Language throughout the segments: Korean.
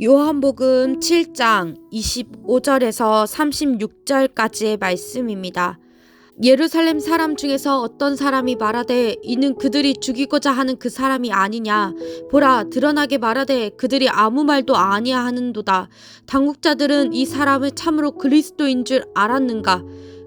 요한복음 7장 25절에서 36절까지의 말씀입니다. 예루살렘 사람 중에서 어떤 사람이 말하되 이는 그들이 죽이고자 하는 그 사람이 아니냐? 보라 드러나게 말하되 그들이 아무 말도 아니야 하는도다. 당국자들은 이 사람을 참으로 그리스도인 줄 알았는가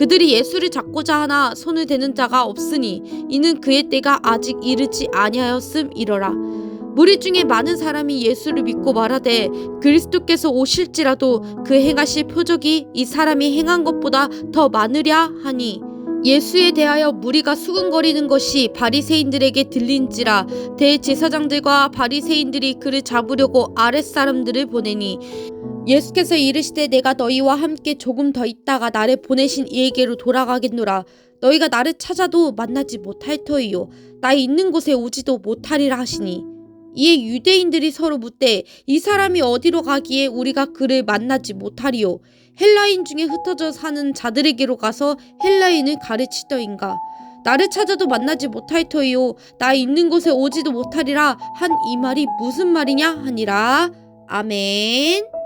그들이 예수를 잡고자 하나 손을 대는 자가 없으니 이는 그의 때가 아직 이르지 아니하였음 이러라. 무리 중에 많은 사람이 예수를 믿고 말하되 그리스도께서 오실지라도 그 행하실 표적이 이 사람이 행한 것보다 더 많으랴 하니 예수에 대하여 무리가 수군거리는 것이 바리새인들에게 들린지라 대제사장들과 바리새인들이 그를 잡으려고 아랫사람들을 보내니 예수께서 이르시되 내가 너희와 함께 조금 더 있다가 나를 보내신 이에게로 돌아가겠노라. 너희가 나를 찾아도 만나지 못할 터이요. 나 있는 곳에 오지도 못하리라 하시니 이에 유대인들이 서로 묻되 이 사람이 어디로 가기에 우리가 그를 만나지 못하리요? 헬라인 중에 흩어져 사는 자들에게로 가서 헬라인을 가르치더인가? 나를 찾아도 만나지 못할 터이요. 나 있는 곳에 오지도 못하리라. 한 이 말이 무슨 말이냐? 하니라. 아멘